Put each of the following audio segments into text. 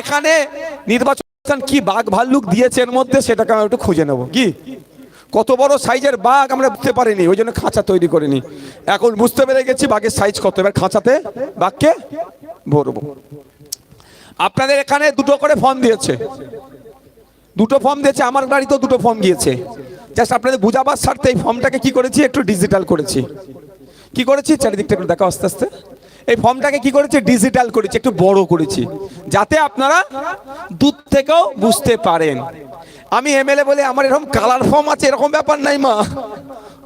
এখানে নির্বাচন কি বাঘ ভাল্লুক দিয়েছে এর মধ্যে সেটাকে আমরা একটু খুঁজে নেব। কি? কত বড় সাইজের বাঘ আমরা বুঝতে পারিনি, ওই জন্য খাঁচা তৈরি করিনি। এখন বুঝতে পেরে গেছি বাঘের সাইজ কত, এবার খাঁচাতে বাঘকে ভরবো। আপনাদের এখানে দুটো করে ফর্ম দিয়েছে। দুটো ফর্ম দিয়েছে, আমার বাড়িতেও দুটো ফর্ম গিয়েছে। জাস্ট আপনাদের বুঝাবার স্বার্থে এই ফর্মটাকে কি করেছি, একটু ডিজিটাল করেছি। কি করেছি? চারিদিকটা একটু দেখা আস্তে আস্তে। এই ফর্মটাকে কি করেছে? ডিজিটাল করেছি, একটু বড় করেছি। যাতে আপনারা দূর থেকেও বুঝতে পারেন। আমি এমএলএ বলে আমার এরকম কালার ফর্ম আছে, এরকম ব্যাপার নাই মা।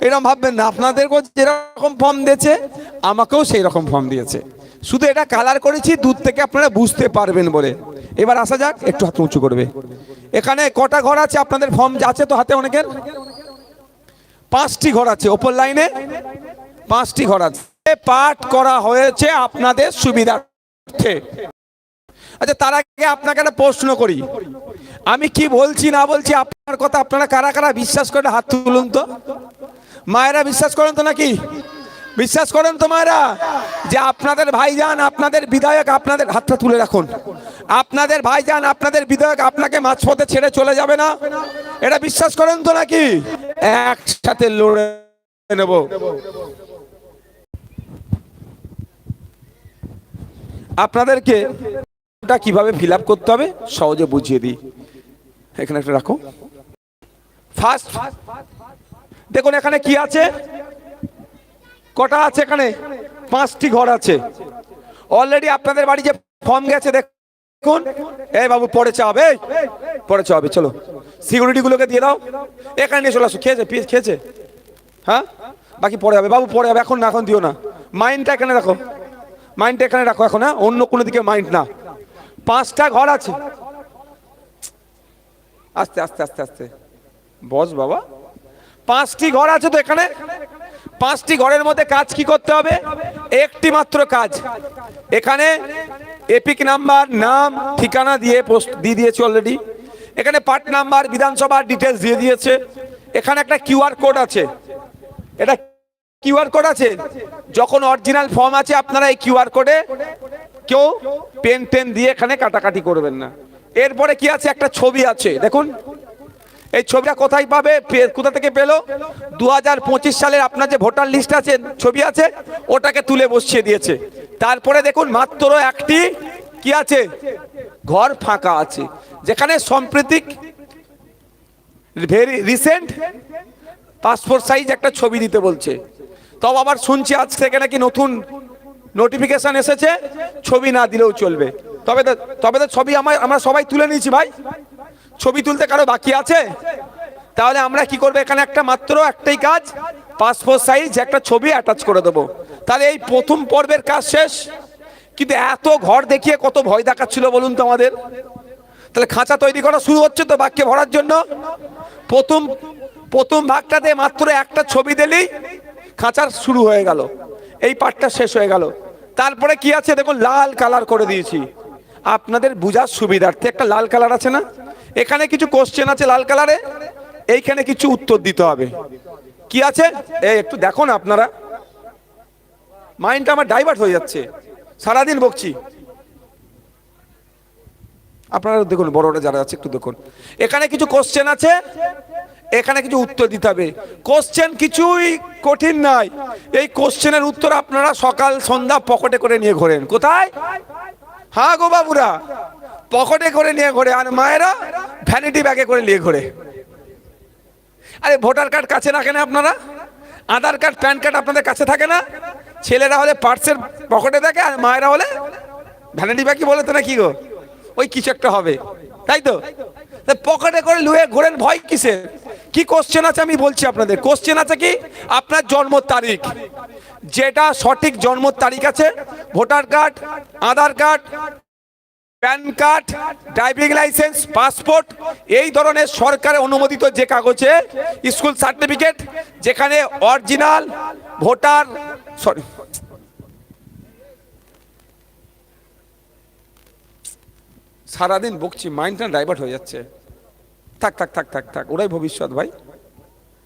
এরকম ভাববেন না, আপনাদেরকেও যেরকম ফর্ম দিয়েছে, আমাকেও সেই রকম ফর্ম দিয়েছে। শুধু এটা কালার করেছি, দূর থেকে আপনারা বুঝতে পারবেন বলে। এবার আসা যাক, একটু হাত উঁচু করবে। এখানে কটা ঘর আছে? আপনাদের ফর্ম আছে তো হাতে অনেকের? পাঁচটি ঘর আছে, ওপর লাইনে পাঁচটি ঘর আছে। পাঠ করা হয়েছে আপনাদের সুবিধার্থে। আচ্ছা তার আগে আপনাকে একটা প্রশ্ন করি। আমি কি বলছি, না বলছি, আপনার কথা আপনারা কারা কারা বিশ্বাস করে হাত তুলুন তো। মায়েরা বিশ্বাস করেন তো নাকি? বিশ্বাস করেন তো মায়েরা? যে আপনাদের ভাইজান, আপনাদের বিধায়ক, আপনাদের হাতটা তুলে রাখুন। আপনাদের ভাইজান, আপনাদের বিধায়ক আপনাকে মাঝপথে ছেড়ে চলে যাবে না? এটা বিশ্বাস করেন তো নাকি? একসাথে লড়ে নেব। আপনাদেরকে ওটা কীভাবে ফিল আপ করতে হবে, সহজে বুঝিয়ে দিই। এখানে একটা রাখো। ফার্স্ট দেখুন এখানে কি আছে? কটা আছে এখানে? পাঁচটি ঘর আছে। অলরেডি আপনাদের বাড়ি যে ফর্ম গেছে, দেখুন। এই বাবু, পরে চাবে পরে চাবে চলো। সিকিউরিটি গুলোকে দিয়ে দাও। এখানে নিয়ে চলে আসো। খেয়েছে পিস খেয়েছে। হ্যাঁ? বাকি পরে হবে। বাবু, পরে হবে। এখন না, এখন দিও না। মাইন্ডটা এখানে রাখো। মাইন্ডটা এখানে রাখো এখন হ্যাঁ? অন্য কোনো দিকে মাইন্ড না। পাঁচটা ঘর আছে। আস্তে আস্তে আস্তে আস্তে। বস বাবা। পাঁচটি ঘর আছে তো এখানে? পাঁচটি ঘরের মধ্যে কাজ কি করতে হবে? একটি মাত্র কাজ। এখানে এপিক নাম্বার, নাম, ঠিকানা দিয়ে পোস্ট, দিয়ে দিয়েছে অলরেডি এখানে পার্ট নাম্বার, বিধানসভার ডিটেলস দিয়ে দিয়েছে। এখানে একটা কিউআর কোড আছে। এটা কিউআর কোড আছে? যখন অরিজিনাল ফর্ম আছে, আপনারা এই কিউআর কোডে কেউ পেন টেন দিয়ে এখানে কাটাকাটি করবেন না। এরপরে কি আছে? একটা ছবি আছে, দেখুন। এই ছবিটা কোথায় পাবে? কোথা থেকে পেল? দু হাজার পঁচিশ সালের আপনার যে ভোটার লিস্ট আছে, ছবি আছে, ওটাকে তুলে বসিয়ে দিয়েছে। তারপরে দেখুন, মাত্র একটি কি আছে? ঘর ফাঁকা আছে। যেখানে সাম্প্রতিক ভেরি রিসেন্ট পাসপোর্ট সাইজ একটা ছবি দিতে বলছে। তবে আবার শুনছি আজ থেকে নাকি নতুন নোটিফিকেশন এসেছে, ছবি না দিলেও চলবে। তবে তবে তো ছবি আমার আমরা সবাই তুলে নিয়েছি ভাই। ছবি তুলতে কারও বাকি আছে? তাহলে আমরা কি করব? এখানে একটা মাত্র একটাই কাজ পাসপোর্ট সাইজ একটা ছবি অ্যাটাচ করে দেবো। তাহলে এই প্রথম পর্বের কাজ শেষ। কিন্তু এত ঘর দেখিয়ে কত ভয় দেখাচ্ছিল বলুন তো আমাদের। তাহলে খাঁচা তৈরি করা শুরু হচ্ছে তো বাক্যে ভরার জন্য। প্রথম প্রথম ভাগটাতে মাত্র একটা ছবি দিলেই খাঁচার শুরু হয়ে গেল। এই পার্টটা শেষ হয়ে গেল। তারপরে কি আছে? দেখুন, লাল কালার করে দিয়েছি। আপনাদের বুঝার সুবিধার্থে একটা লাল কালার আছে না? এখানে কিছু কোশ্চেন আছে লাল কালারে। এইখানে কিছু উত্তর দিতে হবে। কি আছে? এই একটু দেখো না আপনারা। মাইন্ডটা আমার ডাইভার্ট হয়ে যাচ্ছে। সারাদিন বকছি। আপনারা দেখুন, বড়রা যারা আছে, একটু দেখুন। এখানে কিছু কোশ্চেন আছে। এখানে কিছু উত্তর দিতে হবে। কোশ্চেন কিছুই কঠিন নাই এই কোশ্চেনের উত্তর আপনারা সকাল, সন্ধ্যা পকেটে করে নিয়ে ঘোরেন। কোথায়? হ্যাঁ গো বাবুরা। পকেটে করে নিয়ে ঘোরে। আর মায়েরা ভ্যানিটি ব্যাগে করে নিয়ে ঘোরে। আরে ভোটার কার্ড কাছে রাখেন আপনারা। আধার কার্ড প্যান কার্ড আপনাদের কাছে থাকে না। ছেলেরা হলে পার্সের পকেটে দেখে আর মায়েরা হলে ভ্যানিটি ব্যাগই বলে তো না কি গো? ওই কিছু একটা হবে। তাই তা? পকেটে করে লুয়ে ঘোরেন, ভয় কিসের? কি কোশ্চেন আছে আমি বলছি আপনাদের। কোশ্চেন আছে কি? আপনার জন্ম তারিখ। যেটা সঠিক জন্ম তারিখ আছে, voter card, Aadhaar card, PAN card, driving licence, passport, এই ধরনের সরকারের অনুমোদিত যে কাগজে স্কুল সার্টিফিকেট, যেখানে অরিজিনাল ভোটার সরি সারাদিন বকছি মাইন্ডটা ডাইভার্ট হয়ে যাচ্ছে। থাক থাক থাক থাক থাক, ওরাই ভবিষ্যৎ ভাই।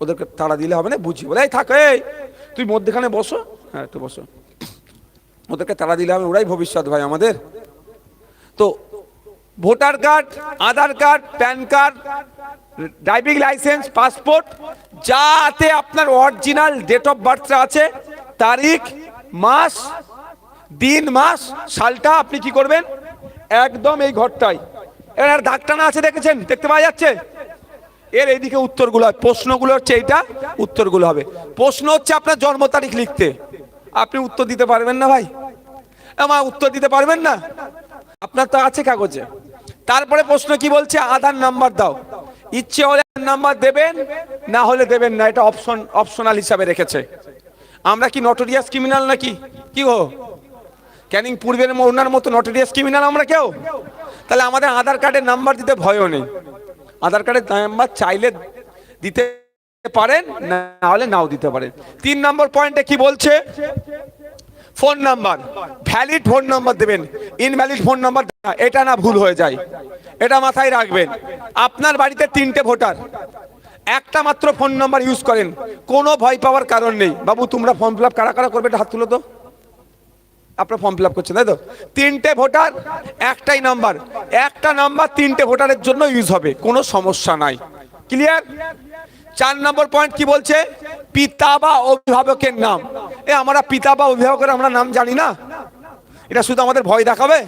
ওদেরকে তাড়া দিলে হবে না, বুঝি। বলে, এই থাক, এই, তুই মধ্যেখানে বসো। হ্যাঁ একটু বসো। ওদেরকে তাড়া দিলে হবে ওরাই ভবিষ্যৎ ভাই আমাদের। তো voter card, Aadhaar card, PAN card, driving licence, passport, যাতে আপনার অরিজিনাল ডেট অফ বার্থটা আছে, তারিখ, মাস, দিন, মাস, সালটা আপনি কি করবেন? একদম এই ঘরটাই। এবার দাগ টানা আছে দেখেছেন? দেখতে পাওয়া যাচ্ছে? এর এইদিকে উত্তরগুলো হয়। প্রশ্নগুলো হচ্ছে এইটা, উত্তরগুলো হবে। প্রশ্ন হচ্ছে আপনার জন্ম তারিখ লিখতে। আপনি উত্তর দিতে পারবেন না ভাই? আমার উত্তর দিতে পারবেন না? আপনার তো আছে কাগজে। তারপরে প্রশ্ন কি বলছে? আধার নাম্বার দাও। ইচ্ছে হলে নাম্বার দেবেন, না হলে দেবেন না। এটা অপশন অপশনাল হিসাবে রেখেছে। আমরা কি নটোরিয়াস ক্রিমিনাল নাকি? কি গো? ক্যানিং পূর্বের ওনার মতো নটোরিয়াস ক্রিমিনাল আমরা কেউ? তাহলে আমাদের আধার কার্ডের নাম্বার দিতে ভয়ও নেই। আধার কার্ডের নাম্বার চাইলে দিতে পারেন, না হলে নাও দিতে পারেন। তিন নম্বর পয়েন্টে কি বলছে? Phone number valid phone number দেবেন। ইনভ্যালিড ফোন নাম্বার এটা না ভুল হয়ে যায়। এটা মাথায় রাখবেন। আপনার বাড়িতে তিনটে ভোটার। একটা মাত্র ফোন নাম্বার ইউজ করেন। কোনো ভয় পাওয়ার কারণ নেই। বাবু, তোমরা ফর্ম ফিল আপ কারা কারা করবে? এটা হাত তুলো তো। আপনার ফর্ম ফিল আপ করছেন, তাই তো? তিনটে ভোটার, একটাই নাম্বার একটা নাম্বার তিনটে ভোটারের জন্য ইউজ হবে, কোনো সমস্যা নাই। ক্লিয়ার চার নম্বর পয়েন্ট কি বলছে? পিতা বা অভিভাবকের নাম। এ, আমরা পিতা বা অভিভাবকের আমরা নাম জানি না। এটা শুধু আমাদের ভয় দেখাবে?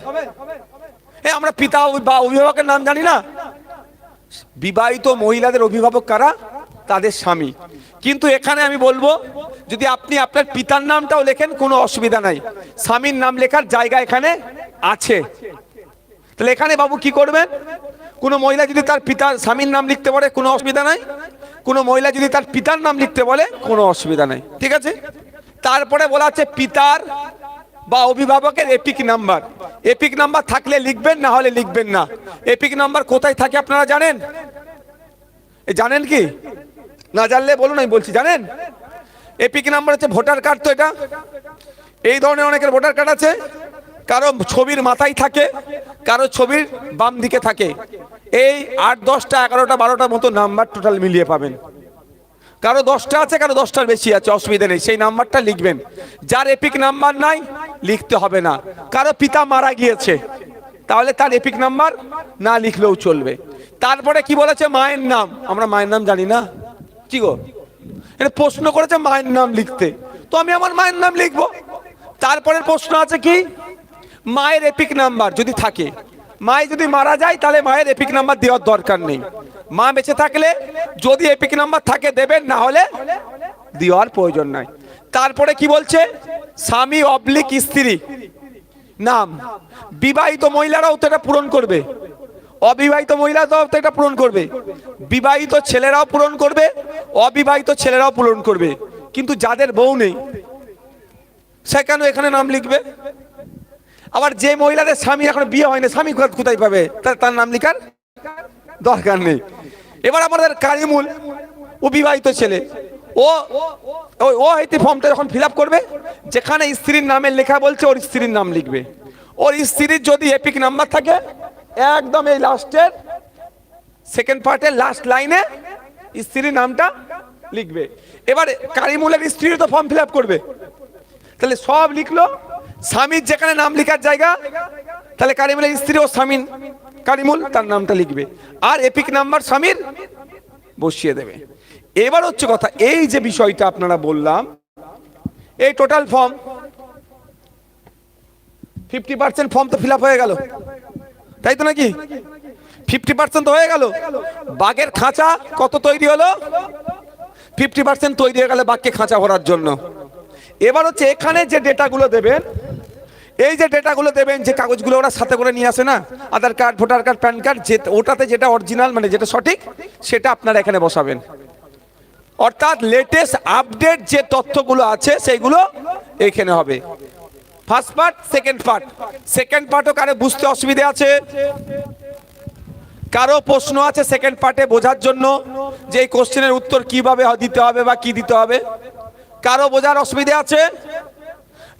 এ, আমরা পিতা বা অভিভাবকের নাম জানি না। বিবাহিত মহিলাদের অভিভাবক কারা? তাদের স্বামী। কিন্তু এখানে আমি বলব, যদি আপনি আপনার পিতার নামটাও লেখেন, কোনো অসুবিধা নাই। স্বামীর নাম লেখার জায়গা এখানে আছে। তাহলে এখানে বাবু কি করবেন? কোনো মহিলা যদি তার পিতার স্বামীর নাম লিখতে পারে কোনো অসুবিধা নাই। কোনো মহিলা যদি তার পিতার নাম লিখতে বলে, কোনো অসুবিধা নাই। ঠিক আছে? তারপরে বলা আছে পিতার বা অভিভাবকের এপিক নাম্বার। এপিক নাম্বার থাকলে লিখবেন, না হলে লিখবেন না। এপিক নাম্বার কোথায় থাকে আপনারা জানেন? জানেন কি? না জানলে বলুন, আমি বলছি, জানেন? এপিক নাম্বার হচ্ছে ভোটার কার্ড তো এটা। এই ধরনের অনেকের ভোটার কার্ড আছে। কারও ছবির মাথায় থাকে, কারও ছবির বাম দিকে থাকে। এই আট, দশটা, এগারোটা, বারোটার মতো নাম্বার টোটাল মিলিয়ে পাবেন। কারও দশটা আছে, কারও দশটার বেশি আছে, অসুবিধা নেই। সেই নাম্বারটা লিখবেন। যার এপিক নাম্বার নাই, লিখতে হবে না। কারও পিতা মারা গিয়েছে, তাহলে তার এপিক নাম্বার না লিখলেও চলবে। তারপরে কি বলেছে? মায়ের নাম। আমরা মায়ের নাম জানি না। কি গো? এটা প্রশ্ন করেছে মায়ের নাম লিখতে। তো আমি আমার মায়ের নাম লিখব। তারপরের প্রশ্ন আছে কি? মায়ের এপিক নাম্বার যদি থাকে। মায় যদি মারা যায়, তাহলে মায়ের এপিক নাম্বার দেওয়ার দরকার নেই। মা বেঁচে থাকলে যদি এপিক নাম্বার থাকে দেবেন, না হলে দেওয়ার প্রয়োজন নাই। তারপরে কি বলছে? স্বামী অবলিক স্ত্রী। নাম। বিবাহিত মহিলারাও তো এটা পূরণ করবে। অবিবাহিত মহিলা তো এটা পূরণ করবে। বিবাহিত ছেলেরাও পূরণ করবে, অবিবাহিত ছেলেরাও পূরণ করবে। কিন্তু যাদের বউ নেই, সে কেন এখানে নাম লিখবে? আবার যে মহিলাদের স্বামী এখন বিয়ে হয়নি, স্বামী কোথা- কোথায় পাবে? তার নাম লিখার দরকার নেই। এবার আমাদের কারিমুল, ও বিবাহিত ছেলে। ও হয়তো ফর্মটা যখন ফিল করবে, যেখানে স্ত্রীর নামে লেখা বলছে, ওর স্ত্রীর নাম লিখবে। ওর স্ত্রীর যদি এপিক নাম্বার থাকে একদম এই লাস্টের সেকেন্ড পার্টের লাস্ট লাইনে স্ত্রীর নামটা লিখবে। এবার কারিমুলের স্ত্রী তো ফর্ম ফিল করবে। তাহলে সব লিখলো, স্বামীর যেখানে নাম লেখার জায়গা, তাহলে কারিমুলের স্ত্রী ও স্বামীর, কারিমুল তার নামটা লিখবে। আর এপিক নাম্বার স্বামীর বসিয়ে দেবে। এবার হচ্ছে কথা, এই যে বিষয়টা আপনারা বললাম, এই total form fifty percent form তো ফিল হয়ে গেল। তাই তো নাকি? ফিফটি পার্সেন্ট হয়ে গেল। বাঘের খাঁচা কত তৈরি হলো? ফিফটি পার্সেন্ট তৈরি হয়ে গেলে বাঘকে খাঁচা ভরার জন্য। এবার হচ্ছে এখানে যে ডেটাগুলো দেবেন, এই যে ডেটাগুলো দেবেন, যে কাগজগুলো ওরা সাথে করে নিয়ে আসে না, Aadhaar card, voter card, PAN card, যে ওটাতে যেটা অরিজিনাল মানে যেটা সঠিক, সেটা আপনারা এখানে বসাবেন। অর্থাৎ লেটেস্ট আপডেট যে তথ্যগুলো আছে, সেইগুলো এখানে হবে। First part second part second পার্টও কারে বুঝতে অসুবিধে আছে? কারও প্রশ্ন আছে সেকেন্ড পার্টে বোঝার জন্য? যে এই কোশ্চেনের উত্তর কীভাবে দিতে হবে বা কি দিতে হবে? কারও বোঝার অসুবিধে আছে?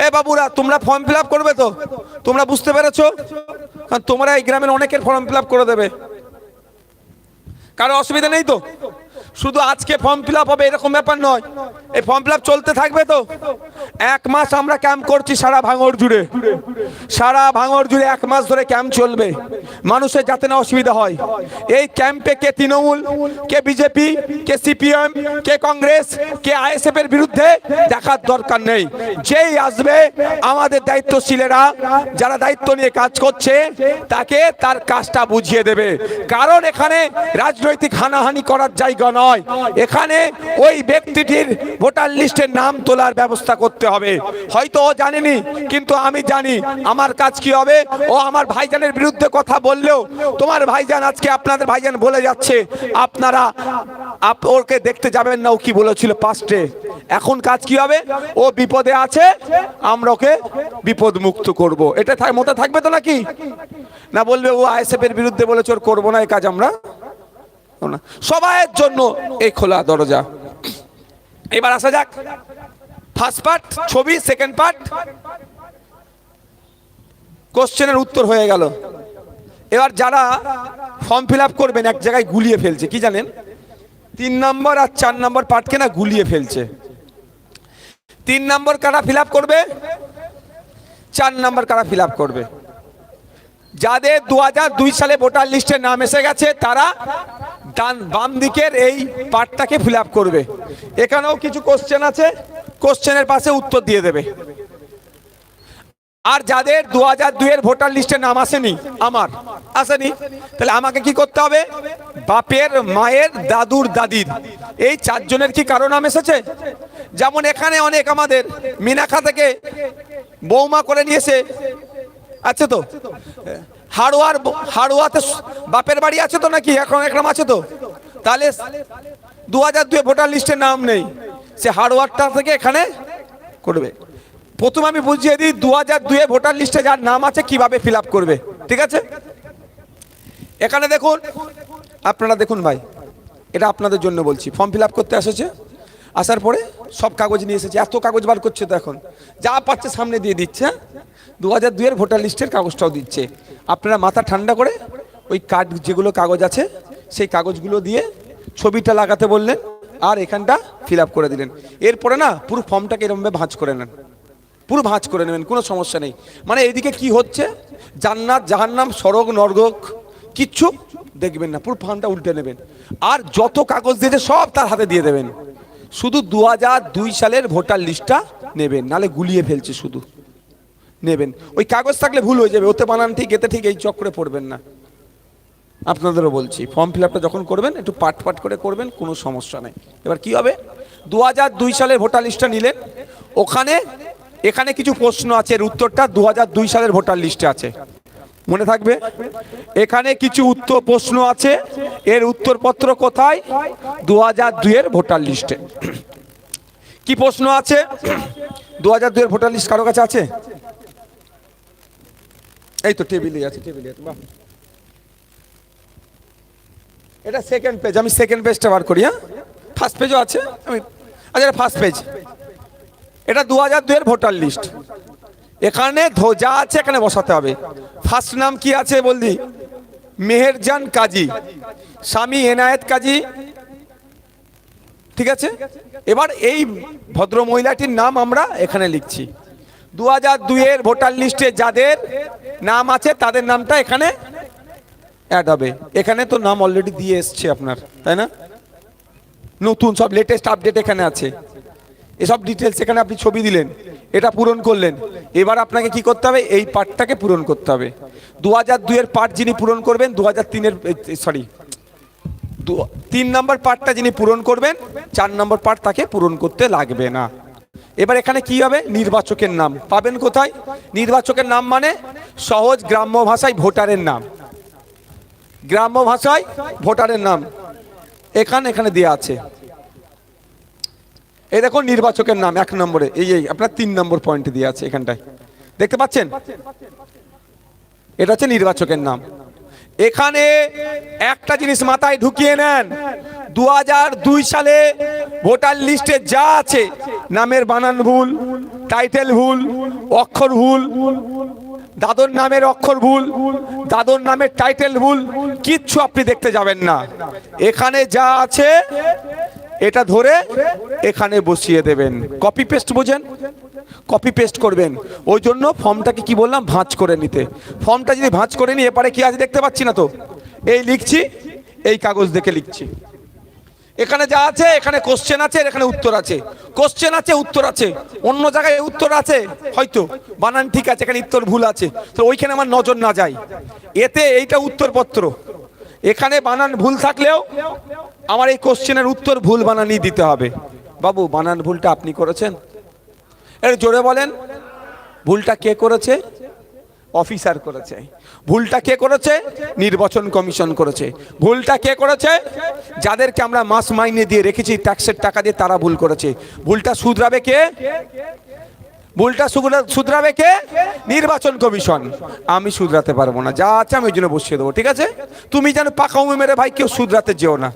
এ বাবুরা, তোমরা ফর্ম ফিল করবে তো? তোমরা বুঝতে পেরেছ? কারণ তোমরা এই গ্রামের অনেকের ফর্ম ফিল করে দেবে। কারও অসুবিধা নেই তো? শুধু আজকে ফর্ম ফিল হবে, এরকম ব্যাপার নয়। এই ফর্ম ফিল চলতে থাকবে তো। এক মাস আমরা ক্যাম্প করছি সারা ভাঙর জুড়ে। সারা ভাঙর জুড়ে এক মাস ধরে ক্যাম্প চলবে। মানুষের যাতে না অসুবিধা হয়। এই ক্যাম্পে কে তৃণমূল, কে বিজেপি, কে সিপিএম, কে কংগ্রেস, কে আইএসএফ এর বিরুদ্ধে দেখার দরকার নেই। যেই আসবে, আমাদের দায়িত্বশীলেরা, যারা দায়িত্ব নিয়ে কাজ করছে, তাকে তার কাজটা বুঝিয়ে দেবে। কারণ এখানে রাজনৈতিক হানাহানি করার জায়গা নয়। এখানে ওই ব্যক্তিটির ভোটার লিস্টের নাম তোলার ব্যবস্থা করতে হবে। হয়তো ও জানেনি, কিন্তু আমি জানি। আমার কাজ কি হবে? ও আমার ভাইজানের বিরুদ্ধে কথা বললেও তোমার ভাইজান আজকে আপনাদের ভাইজান বলে যাচ্ছে। আপনারা ওকে দেখতে যাবেন না, ও কি বলেছিল পাস্টে এখন কাজ কি হবে? ও বিপদে আছে, আমরা ওকে বিপদ মুক্ত করব। এটা মতে থাকবে তো নাকি? না বলবে ও আইএসএফ এর বিরুদ্ধে বলেছে, ওর করব না এই কাজ আমরা? না। সবাইয়ের জন্য এই খোলা দরজা। এবার আসা যাক। ফার্স্ট পার্ট ছবি সেকেন্ড পার্ট কোশ্চেনের উত্তর হয়ে গেল। এবার যারা ফর্ম ফিল করবেন, এক জায়গায় গুলিয়ে ফেলছে, কি জানেন? তিন নম্বর আর চার নম্বর পার্টকে না গুলিয়ে ফেলছে। তিন নম্বর কারা ফিল করবে? চার নম্বর কারা ফিল করবে? যাদের দু দুই সালে ভোটার লিস্টে নাম এসে গেছে, তারা ডান, বাম দিকের এই পার্টটাকে ফিল করবে। এখানেও কিছু কোশ্চেন আছে কোশ্চেনের পাশে উত্তর দিয়ে দেবে। আর যাদের দু হাজার দুইয়ের ভোটার লিস্টে নাম আসেনি, আমার, আসেনি, তাহলে আমাকে কি করতে হবে? বাপের, মায়ের, দাদুর, দাদির। এই চারজনের কি কারও নাম এসেছে? যেমন এখানে অনেক আমাদের মিনাখা থেকে বৌমা করে নিয়েছে আছে তো? হাড়োয়ার হাড়োয়াতে বাপের বাড়ি আছে তো নাকি? এখন একরম আছে তো? তাহলে দু হাজার দুয়ে ভোটার লিস্টে নাম নেই। সে হাড়োয়ারটা থেকে এখানে করবে। প্রথম আমি বুঝিয়ে দিই দু হাজার দুয়ে ভোটার লিস্টে যার নাম আছে কীভাবে ফিল করবে। ঠিক আছে? এখানে দেখুন, আপনারা দেখুন ভাই, এটা আপনাদের জন্য বলছি। ফর্ম ফিল করতে এসেছে, আসার পরে সব কাগজ নিয়ে এসেছে। এত কাগজ বার করছে তো এখন। যা পাচ্ছে সামনে দিয়ে দিচ্ছে দু হাজার দুইয়ের ভোটার লিস্টের কাগজটাও দিচ্ছে। আপনারা মাথা ঠান্ডা করে ওই কার্ড যেগুলো কাগজ আছে, সেই কাগজগুলো দিয়ে ছবিটা লাগাতে বললেন আর এখানটা ফিল করে দিলেন। এরপরে না পুরো ফর্মটাকে এরমভাবে ভাঁজ করে নেন। পুরো ভাঁজ করে নেবেন, কোনো সমস্যা নেই। মানে এইদিকে কি হচ্ছে? জান্নাত, জাহান্নাম, সড়ক নরক কিচ্ছু দেখবেন না, পুরো ফর্মটা উল্টে নেবেন। আর যত কাগজ দিয়েছে সব তার হাতে দিয়ে দেবেন। শুধু দু সালের ভোটার লিস্টটা নেবেন, নালে গুলিয়ে ফেলছে শুধু। নেবেন। ওই কাগজ থাকলে ভুল হয়ে যাবে, ওতে বানান ঠিক, এতে ঠিক, এই চক্রে পড়বেন না। আপনাদেরও বলছি, ফর্ম ফিল আপটা যখন করবেন, একটু পাট পাট করে করবেন, কোনো সমস্যা নেই। এবার কি হবে? দু হাজার দুই সালের ভোটার লিস্টটা নিলেন, ওখানে, এখানে কিছু প্রশ্ন আছে, এর উত্তরটা দু হাজার দুই সালের ভোটার লিস্টে আছে। মনে থাকবে? এখানে কিছু উত্তর প্রশ্ন আছে, এর উত্তরপত্র কোথায়? দু হাজার দুইয়ের ভোটার লিস্টে। কি প্রশ্ন আছে? দু হাজার দুইয়ের ভোটার লিস্ট কারও কাছে আছে? এই তো টেবিলে আছে টেবিলে আছে, বাহ। এটা সেকেন্ড পেজ আমি সেকেন্ড পেজটা বার করি হ্যাঁ? ফার্স্ট পেজও আছে, আমি আচ্ছা এটা ফার্স্ট পেজ এটা দু হাজার দুয়ের ভোটার লিস্ট এখানে ধো- যা আছে, এখানে বসাতে হবে। ফার্স্ট নাম কি আছে বলদি? মেহেরজান কাজী। স্বামী এনায়েত কাজী। ঠিক আছে? এবার এই ভদ্র মহিলাটির নাম আমরা এখানে লিখছি। দু হাজার দুইয়ের ভোটার লিস্টে যাদের নাম আছে, তাদের নামটা এখানে অ্যাড হবে। এখানে তো নাম অলরেডি দিয়ে এসছে আপনার, তাই না? নতুন সব লেটেস্ট আপডেট এখানে আছে। এসব ডিটেলস এখানে আপনি ছবি দিলেন, এটা পূরণ করলেন। এবার আপনাকে কি করতে হবে? এই পার্টটাকে পূরণ করতে হবে। দু হাজার দুইয়ের পার্ট যিনি পূরণ করবেন দু হাজার তিনের সরি তিন নম্বর পার্টটা যিনি পূরণ করবেন, চার নম্বর পার্ট তাকে পূরণ করতে লাগবে না। এবার এখানে কি হবে? নির্বাচকের নাম। পাবেন কোথায়? নির্বাচকের নাম মানে সহজ গ্রাম্য ভাষায় ভোটারের নাম। গ্রাম্য ভাষায় ভোটারের নাম। এখানে এখানে দেওয়া আছে। এই দেখুন নির্বাচকের নাম এক নম্বরে। এই এই, আপনার তিন নম্বর পয়েন্টে দিয়ে আছে এখানটায়। দেখতে পাচ্ছেন? এটা হচ্ছে নির্বাচকের নাম। এখানে একটা জিনিস মাথায় ঢুকিয়ে নেন। দু দুই সালে ভোটার লিস্টে যা আছে, নামের বানান ভুল, টাইটেল ভুল, অক্ষর ভুল, দাদর নামের অক্ষর ভুল, দাদর নামের টাইটেল ভুল, কিচ্ছু আপনি দেখতে যাবেন না। এখানে যা আছে, এটা ধরে এখানে বসিয়ে দেবেন। কপি পেস্ট বোঝেন? কপি পেস্ট করবেন। ওই জন্য ফর্মটাকে কি বললাম? ভাঁজ করে নিতে। ফর্মটা যদি ভাঁজ করে নিই, এপারে কি আছে দেখতে পাচ্ছি না তো? এই লিখছি, এই কাগজ দেখে লিখছি। এখানে যা আছে, এখানে কোশ্চেন আছে, এখানে উত্তর আছে। কোশ্চেন আছে, উত্তর আছে। অন্য জায়গায় উত্তর আছে? হয়তো। বানান ঠিক আছে, এখানে উত্তর ভুল আছে। তো ওইখানে আমার নজর না যায়। এতে এইটা উত্তরপত্র। এখানে বানান ভুল থাকলেও আমার এই কোশ্চেনের উত্তর ভুল বানানই দিতে হবে। বাবু, বানান ভুলটা আপনি করেছেন? এর জোরে বলেন। ভুলটা কে করেছে? অফিসার করেছে। ভুলটা কে করেছে? নির্বাচন কমিশন করেছে। ভুলটা কে করেছে? যাদেরকে আমরা মাস মাইনে দিয়ে রেখেছি, ট্যাক্সের টাকা দিয়ে তারা ভুল করেছে। ভুলটা শুধরাবে কে? ভুলটা শুধরা- শুধরাবে কে? নির্বাচন কমিশন। আমি শুধরাতে পারব না। যা আছে আমি ওই জন্য বসিয়ে দেবো, ঠিক আছে? তুমি যেন পাকামু মেরে ভাই কেউ শুধরাতে যেও না।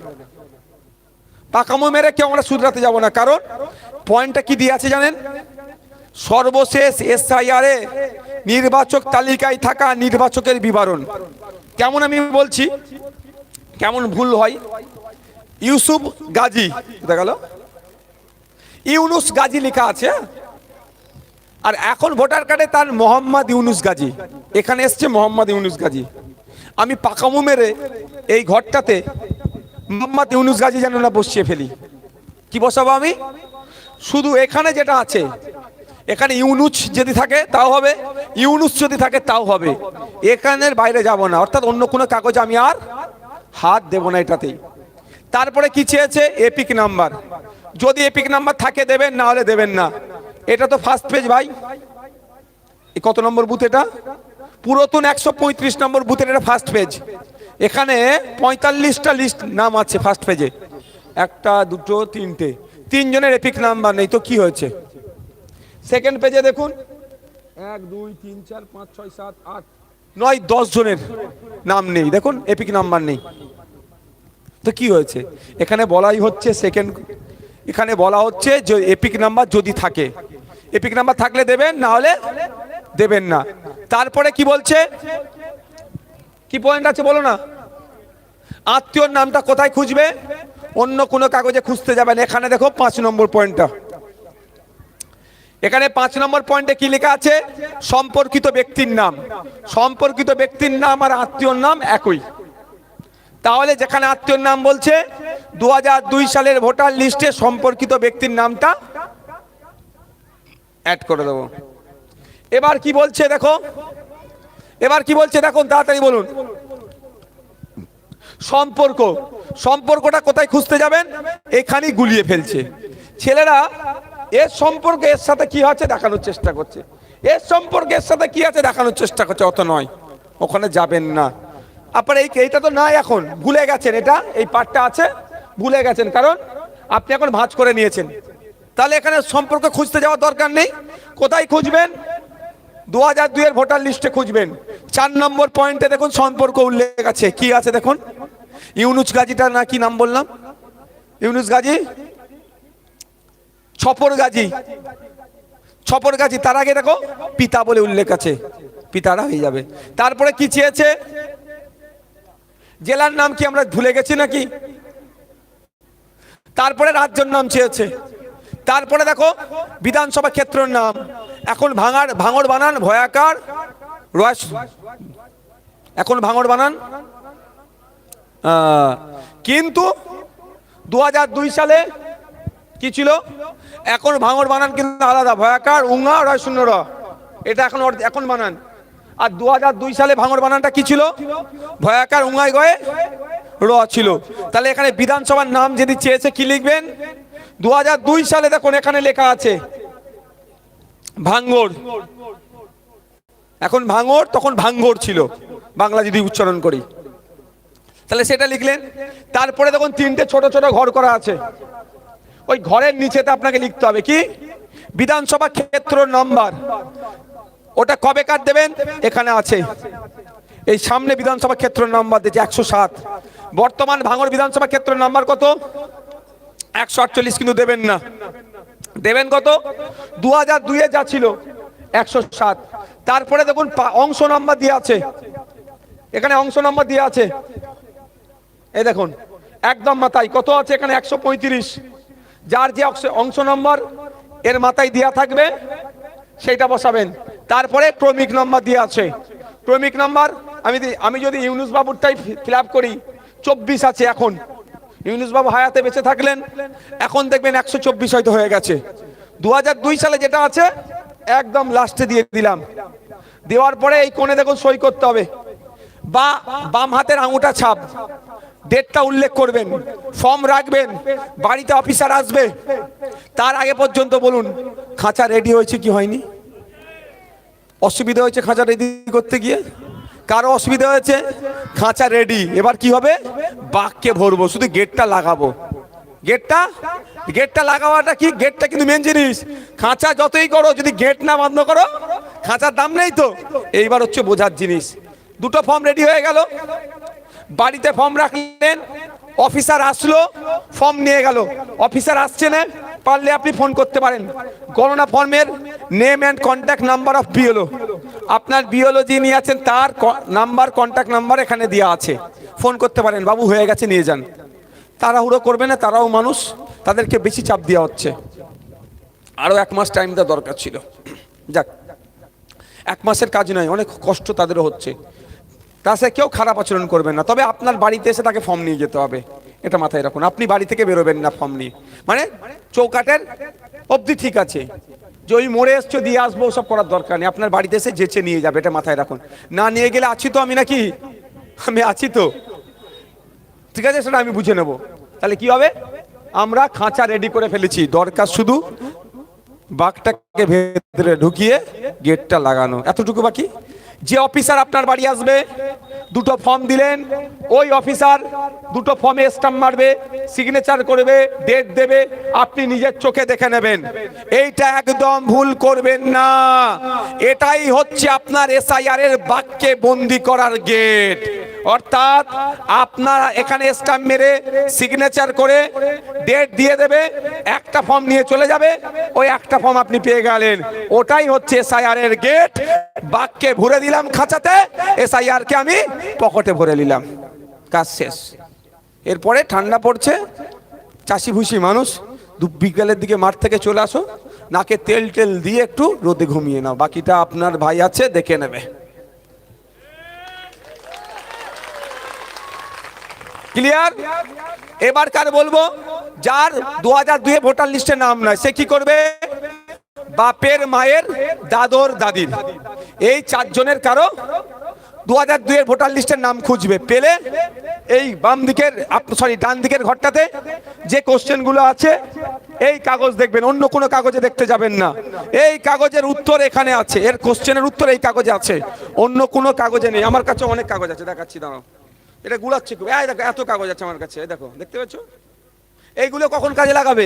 পাকামু মেরে কেউ আমরা শুধরাতে যাব না। কারণ পয়েন্টটা কি দিয়ে আছে জানেন? সর্বশেষ এসআইআর নির্বাচক তালিকায় থাকা নির্বাচকের বিবরণ। কেমন আমি বলছি? কেমন ভুল হয়? ইউসুফ গাজী, দেখা গেল। ইউনুস গাজী লেখা আছে হ্যাঁ? আর এখন ভোটার কার্ডে তার মোহাম্মদ ইউনুস গাজী। এখানে এসছে মোহাম্মদ ইউনুস গাজী। আমি পাকামু মেরে এই ঘরটাতে মোহাম্মদ ইউনুস গাজী যেন না বসিয়ে ফেলি। কি বসাবো আমি? শুধু এখানে যেটা আছে এখানে ইউনুস যদি থাকে, তাও হবে। ইউনুস যদি থাকে, তাও হবে। এখানের বাইরে যাব না। অর্থাৎ অন্য কোনো কাগজ আমি আর হাত দেব না এটাতেই। তারপরে কি চেয়েছে? EPIC number. যদি এপিক নাম্বার থাকে দেবেন, না হলে দেবেন না। এটা তো ফার্স্ট পেজ ভাই। কত নম্বর বুথ এটা? পুরাতন একশো পঁয়ত্রিশ নম্বর বুথের এটা ফার্স্ট পেজ এখানে পঁয়তাল্লিশটা লিস্ট নাম আছে ফার্স্ট পেজে একটা, দুটো, তিনটে। তিনজনের এপিক নাম্বার নেই, তো কি হয়েছে? সেকেন্ড পেজে দেখুন। এক দুই তিন চার পাঁচ ছয় সাত আট। নয় দশ জনের নাম নেই। দেখুন এপিক নাম্বার নেই। তো কি হয়েছে? এখানে বলাই হচ্ছে সেকেন্ড এখানে বলা হচ্ছে যে এপিক নাম্বার যদি থাকে। এপিক নাম্বার থাকলে দেবেন না হলে দেবেন না। তারপরে কি বলছে? কি পয়েন্ট আছে বলো না? আত্মীয়র নামটা কোথায় খুঁজবে? অন্য কোনো কাগজে খুঁজতে যাবেন। এখানে দেখো পাঁচ নম্বর পয়েন্টটা এখানে পাঁচ নম্বর পয়েন্টে কি লেখা আছে? সম্পর্কিত ব্যক্তির নাম। সম্পর্কিত ব্যক্তির নাম আর আত্মীয়র নাম একই। তাহলে যেখানে আত্মীয়র নাম বলছে দু সালের ভোটার লিস্টে সম্পর্কিত ব্যক্তির নামটা অ্যাড করে দেবো। এবার কি বলছে দেখো? এবার কি বলছে দেখুন তাড়াতাড়ি বলুন। সম্পর্ক। সম্পর্কটা কোথায় খুঁজতে যাবেন? এখানেই গুলিয়ে ফেলছে। ছেলেরা এর সম্পর্কে এর সাথে কি আছে দেখানোর চেষ্টা করছে। এর সম্পর্কে এর সাথে কি আছে দেখানোর চেষ্টা করছে, অত নয়। ওখানে যাবেন না। আপনার এই এইটা তো নাই এখন। ভুলে গেছেন এটা? এই পার্টটা আছে? ভুলে গেছেন। কারণ আপনি এখন ভাঁজ করে নিয়েছেন। তাহলে এখানে সম্পর্ক খুঁজতে যাওয়ার দরকার নেই। কোথায় খুঁজবেন? দু হাজার দুইয়ের ভোটার লিস্টে খুঁজবেন। চার নম্বর পয়েন্টে দেখুন সম্পর্ক উল্লেখ আছে। কি আছে দেখুন? ইউনুস গাজীটা না কি নাম বললাম? ইউনুস গাজী? ছপর গাজী। ছপর গাজী, তার আগে দেখো পিতা বলে উল্লেখ আছে, পিতারা হয়ে যাবে। তারপরে কি চেয়েছে? জেলার নাম কি আমরা ভুলে গেছি নাকি? তারপরে রাজ্যের নাম চেয়েছে। তারপরে দেখো বিধানসভা ক্ষেত্রের নাম। এখন ভাঙার, ভাঙর বানান ভয়াকার রস। এখন ভাঙর বানান কিন্তু দু সালে কি ছিল? এখন ভাঙর বানান কিন্তু আলাদা, ভয়াকার, উঙা, রয় শূন্য, র। এটা এখন এখন বানান। আর দু হাজার দুই সালে ভাঙর বানানটা কি ছিল? ভয়াকার, উঙায় গয়ে র ছিল। তাহলে এখানে বিধানসভার নাম যদি চেয়েছে, কি লিখবেন? দু হাজার দুই সালে দেখুন, এখানে লেখা আছে ভাঙ্গর এখন ভাঙর, তখন ভাঙ্গর ছিল। বাংলা যদি উচ্চারণ করি। তাহলে সেটা লিখলেন। তারপরে দেখুন, তিনটে ছোট ছোট ঘর করা আছে। ওই ঘরের নিচেতে আপনাকে লিখতে হবে কি? বিধানসভা ক্ষেত্র নাম্বার। ওটা কবে কার দেবেন? এখানে আছে। এই সামনে বিধানসভা ক্ষেত্র নাম্বার দিয়েছে একশো সাত। বর্তমান ভাঙর বিধানসভা ক্ষেত্র নাম্বার কত? একশো আটচল্লিশ কিন্তু দেবেন না। দেবেন কত? দু হাজার দুইয়ে যা ছিল, একশো সাত। তারপরে দেখুন অংশ নাম্বার দিয়ে আছে। এখানে অংশ নাম্বার দিয়ে আছে। এই দেখুন, একদম মাথায়। কত আছে এখানে? একশো পঁয়ত্রিশ। যার যে অংশ- নম্বর এর মাথায় দেওয়া থাকবে, সেইটা বসাবেন। তারপরে ক্রমিক নম্বর দিয়ে আছে। ক্রমিক নম্বর, আমি আমি যদি ইউনুস ফিল আপ করি, চব্বিশ আছে এখন। ইউনুস বাবু হায়াতে বেঁচে থাকলেন, এখন দেখবেন একশো চব্বিশ হয়তো হয়ে গেছে। দু দুই সালে যেটা আছে, একদম লাস্টে দিয়ে দিলাম। দেওয়ার পরে এই কোণে দেখুন সই করতে হবে। বা বাম হাতের আঙুটা ছাপ। ডেটটা উল্লেখ করবেন ফর্ম রাখবেন, বাড়িতে অফিসার আসবে, তার আগে পর্যন্ত বলুন, খাঁচা রেডি হয়েছে কি হয়নি? অসুবিধা হয়েছে খাঁচা রেডি করতে গিয়ে? কারও অসুবিধা হয়েছে? খাঁচা রেডি এবার কি হবে? বাঘকে ভরবো, শুধু গেটটা লাগাবো। গেটটা গেটটা লাগাওয়াটা কি? গেটটা কিন্তু মেন জিনিস। খাঁচা যতই করো, যদি গেট না বন্ধ করো, খাঁচার দাম নেই তো? এইবার হচ্ছে বোঝার জিনিস। দুটো ফর্ম রেডি হয়ে গেল। বাড়িতে ফর্ম রাখলেন, অফিসার আসলো, ফর্ম নিয়ে গেল। অফিসার আসছে না, পারলে আপনি ফোন করতে পারেন। গণনা ফর্মের name and contact number of BLO আপনার বিএলও যিনি আছেন, তার নাম্বার কন্ট্যাক্ট নাম্বার এখানে দেওয়া আছে। ফোন করতে পারেন, বাবু হয়ে গেছে, নিয়ে যান। তাড়াহুড়ো করবে না, তারাও মানুষ, তাদেরকে বেশি চাপ দেওয়া হচ্ছে। আরও এক মাস টাইম দেওয়া দরকার ছিল। যাক, এক মাসের কাজ নয়, অনেক কষ্ট তাদেরও হচ্ছে। তাছাড়া কেউ খারাপ আচরণ করবেন না। তবে আপনার বাড়িতে এসে তাকে ফর্ম নিয়ে যেতে হবে। এটা মাথায় রাখুন। আপনি বাড়ি থেকে বেরোবেন না ফর্ম নিয়ে। মানে চৌকাটের অবধি ঠিক আছে। যে ওই মোড়ে এসছো, দিয়ে আসব সব করার দরকার নেই। আপনার বাড়িতে এসে যেচে নিয়ে যাবে, এটা মাথায় রাখুন। না নিয়ে গেলে আছি তো আমি নাকি? আমি আছি তো। ঠিক আছে, সেটা আমি বুঝে নেব। তাহলে কি হবে? আমরা খাঁচা রেডি করে ফেলেছি। দরকার শুধু বাঘটাকে ভেতরে ঢুকিয়ে গেটটা লাগানো। এতটুকু বাকি? যে অফিসার আপনার বাড়ি আসবে, দুটো ফর্ম দিলেন, ওই অফিসার দুটো ফর্মে স্টাম্প মারবে সিগনেচার করবে ডেট দেবে, আপনি নিজের চোখে দেখে নেবেন। এইটা একদম ভুল করবেন না। এটাই হচ্ছে আপনার এসআইআর এর বাক্যে বন্দি করার গেট অর্থাৎ আপনারা এখানে স্টাম্প মেরে সিগনেচার করে ডেট দিয়ে দেবে, একটা ফর্ম নিয়ে চলে যাবে, ওই একটা ফর্ম আপনি পেয়ে গেলেন। ওটাই হচ্ছে এসআইআর এর গেট বাক্যে ভরে দিলাম খাঁচাতে এসআইআর কে আমি পকেটে ভরে নিলাম। কাজ শেষ। এরপরে ঠান্ডা পড়ছে, চাষি ভুষি মানুষ বিকালের দিকে মাঠ থেকে চলে আসো, নাকে তেল টেল দিয়ে একটু রোদে ঘুমিয়ে নাও। বাকিটা আপনার ভাই আছে, দেখে নেবে। ক্লিয়ার এবার কার বলব? যার দু হাজার দুয়ে ভোটার লিস্টে নাম নয় সে কি করবে? বাপের মায়ের দাদর দাদির। এই চারজনের কারও দু হাজার দুয়ের ভোটার লিস্টের নাম খুঁজবে। পেলে এই বাম দিকের সরি ডান দিকের ঘরটাতে যে কোশ্চেনগুলো আছে, এই কাগজ দেখবেন, অন্য কোনো কাগজে দেখতে যাবেন না। এই কাগজের উত্তর এখানে আছে, এর কোশ্চেনের উত্তর এই কাগজে আছে। অন্য কোনো কাগজে নেই। আমার কাছে অনেক কাগজ আছে, দেখাচ্ছি, দাঁড়াও। এটা গুলাচ্ছে খুব। এই দেখো, এত কাগজ আছে আমার কাছে দেখো, দেখতে পাচ্ছ? এইগুলো কখন কাজে লাগাবে?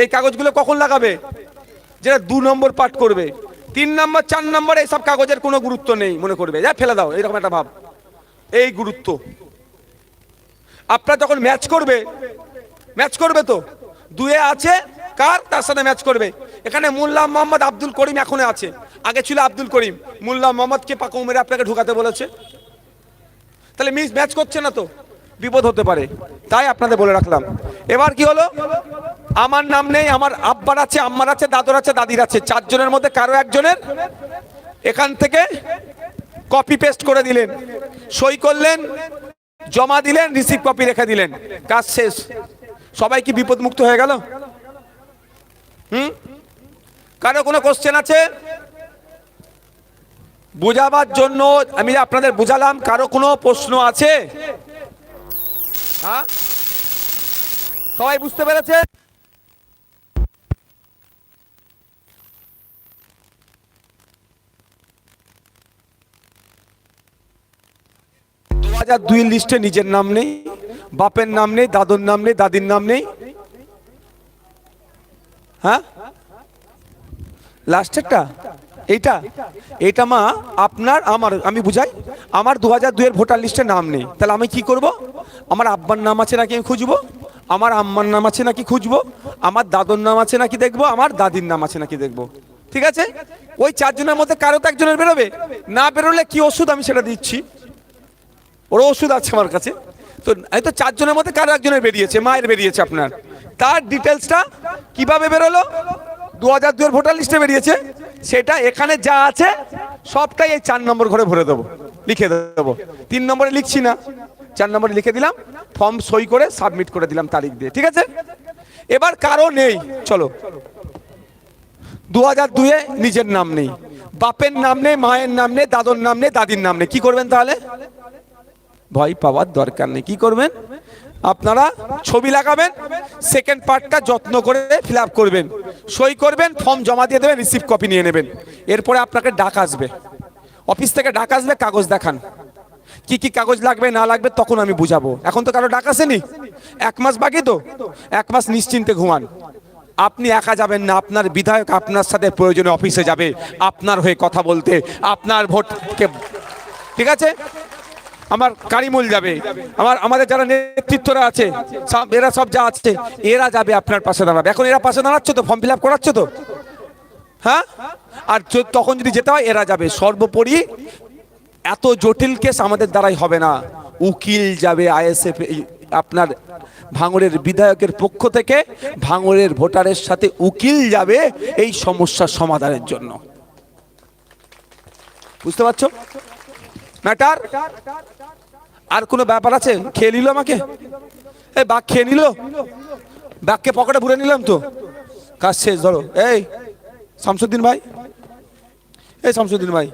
এই কাগজগুলো কখন লাগাবে? যেটা দু নম্বর পাঠ করবে। তিন নম্বর, চার নম্বর, এইসব কাগজের কোনো গুরুত্ব নেই, মনে করবে। যা, ফেলে দাও, এরকম একটা ভাব। এই গুরুত্ব। আপনার যখন ম্যাচ করবে ম্যাচ করবে তো? দুয়ে আছে, কার? তার সাথে ম্যাচ করবে। এখানে মোল্লা মোহাম্মদ আব্দুল করিম এখনও আছে। আগে ছিল আব্দুল করিম। মোল্লা মোহাম্মদকে পাকা উমেরে আপনাকে ঢুকাতে বলেছে। তাহলে মিস ম্যাচ করছে না তো? বিপদ হতে পারে। তাই আপনাদের বলে রাখলাম। এবার কি হলো? আমার নাম নেই, আমার আব্বার আছে, আম্মার আছে, দাদর আছে, দাদির আছে। চারজনের মধ্যে কারও একজনের? এখান থেকে কপি পেস্ট করে দিলেন। সই করলেন, জমা দিলেন রিসিভ কপি রেখে দিলেন। কাজ শেষ। সবাই কি বিপদ মুক্ত হয়ে গেল? হুম? কারও কোনো কোশ্চেন আছে? বোঝাবার জন্য আমি আপনাদের বুঝালাম, কারও কোনো প্রশ্ন আছে? হ্যাঁ? সবাই বুঝতে পেরেছে? দু হাজার দুই লিস্টে নিজের নাম নেই, বাপের নাম নেই, দাদুর নাম নেই, দাদির নাম নেই। হ্যাঁ? লাস্টেরটা? এইটা এইটা মা, আপনার, আমার, আমি বুঝাই, আমার দু হাজার দুইয়ের ভোটার লিস্টে নাম নেই। তাহলে আমি কি করব? আমার আব্বার নাম আছে নাকি আমি খুঁজবো? আমার আম্মার নাম আছে নাকি খুঁজবো? আমার দাদুর নাম আছে নাকি দেখব? আমার দাদির নাম আছে নাকি দেখব? ঠিক আছে? ওই চারজনের মধ্যে কারও তো একজনের বেরোবে? না বেরোলে কি ওষুধ আমি সেটা দিচ্ছি? ওর ওষুধ আছে আমার কাছে। তো এই তো চারজনের মধ্যে কারও একজনের বেরিয়েছে, মায়ের বেরিয়েছে আপনার। তার ডিটেলসটা কীভাবে বেরোলো? দু হাজার দুয়ের ভোটার লিস্টে বেরিয়েছে। সেটা এখানে যা আছে, সবটাই এই চার নম্বর ঘরে ভরে দেবো, লিখে দেবো। তিন নম্বরে লিখছি না, চার নম্বরে লিখে দিলাম ফর্ম সই করে সাবমিট করে দিলাম তারিখ দিয়ে, ঠিক আছে? এবার কারও নেই, চলো। দু হাজার দুয়ে নিজের নাম নেই, বাপের নাম নেই, মায়ের নাম নেই, দাদর নাম নেই, দাদির নাম নেই, কি করবেন তাহলে? ভয় পাওয়ার দরকার নেই, কি করবেন? আপনারা ছবি লাগাবেন সেকেন্ড পার্টটা যত্ন করে ফিল করবেন। সই করবেন ফর্ম জমা দিয়ে দেবেন রিসিভ কপি নিয়ে নেবেন। এরপরে আপনাকে ডাক আসবে। অফিস থেকে ডাক আসবে কাগজ দেখান। কি কি কাগজ লাগবে, না লাগবে, তখন আমি বুঝাবো। এখন তো কারও ডাক আসেনি। এক মাস বাকি তো। এক মাস নিশ্চিন্তে ঘুমান। আপনি একা যাবেন না, আপনার বিধায়ক আপনার সাথে প্রয়োজনে অফিসে যাবে। আপনার হয়ে কথা বলতে, আপনার ভোটকে, ঠিক আছে? আমার কারিমুল যাবে। আমার আমাদের যারা নেতৃত্বরা আছে সব এরা সব যা আছে, এরা যাবে আপনার পাশে দাঁড়াবে। এখন এরা পাশে দাঁড়াচ্ছ তো? ফর্ম ফিল আপ করাচ্ছ তো? হ্যাঁ? আর তখন যদি যেতে হয়, এরা যাবে। সর্বোপরি এত জটিল কেস আমাদের দ্বারাই হবে না। উকিল যাবে আইএসএফ আপনার ভাঙড়ের বিধায়কের পক্ষ থেকে, ভাঙড়ের ভোটারের সাথে উকিল যাবে এই সমস্যার সমাধানের জন্য। বুঝতে পারছ? ম্যাটার? আর কোনো ব্যাপার আছে? খেয়ে নিল আমাকে? এই বাঘ খেয়ে নিল? বাঘকে পকেটে ভরে নিলাম তো। কাজ শেষ, ধরো। এই, শামসুদ্দিন ভাই। এই শামসুদ্দিন ভাই,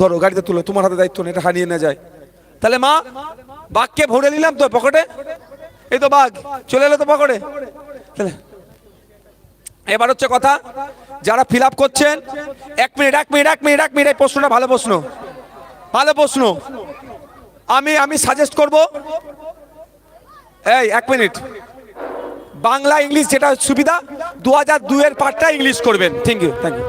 ধরো, গাড়িতে তুলো। তোমার হাতে দায়িত্ব নেই, এটা হারিয়ে না যায়। তাহলে মা, বাঘকে ভরে নিলাম তো পকেটে? এই তো বাঘ, চলে এলো তো পকেটে। তাহলে, এবার হচ্ছে কথা, যারা ফিল করছেন, এক মিনিট এক মিনিট এক মিনিট এক মিনিট, এই প্রশ্নটা ভালো প্রশ্ন। ভালো প্রশ্ন। আমি আমি সাজেস্ট করব। এই, এক মিনিট। বাংলা, ইংলিশ যেটা সুবিধা দু হাজার দুয়ের পার্টটা ইংলিশ করবেন। Thank you thank you